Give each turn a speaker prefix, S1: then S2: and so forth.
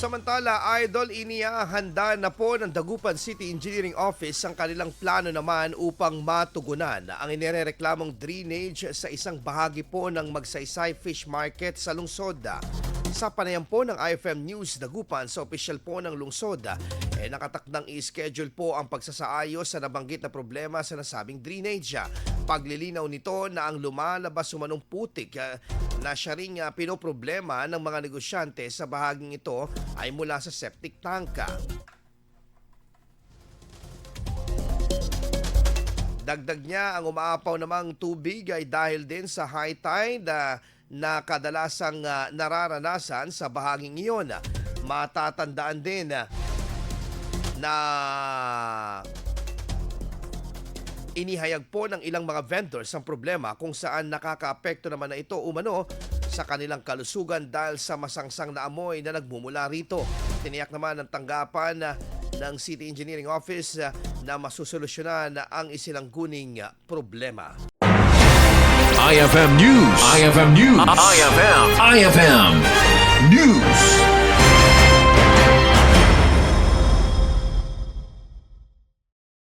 S1: Samantala, Idol, inihahanda na po ng Dagupan City Engineering Office ang kanilang plano naman upang matugunan ang inireklamong drainage sa isang bahagi po ng Magsaysay Fish Market sa lungsod. Sa panayam po ng IFM News Dagupan sa opisyal po ng lungsod, eh, nakatakdang i-schedule po ang pagsasaayos sa nabanggit na problema sa nasabing drainage. Paglilinaw nito na ang lumalabas umanong putik ah, na siya ring ah, pinoproblema ng mga negosyante sa bahaging ito ay mula sa septic tanka. Dagdag niya ang umaapaw namang tubig ay dahil din sa high tide ah, na kadalasang ah, nararanasan sa bahaging iyon. Matatandaan din ah, na inihayag po ng ilang mga vendors ang problema kung saan nakakaapekto naman na ito umano sa kanilang kalusugan dahil sa masangsang na amoy na nagmumula rito. Tiniyak naman ng tanggapan na ng City Engineering Office ah, na masusolusyonan ang isilangguning ah, problema.
S2: IFM News. IFM News. IFM. IFM.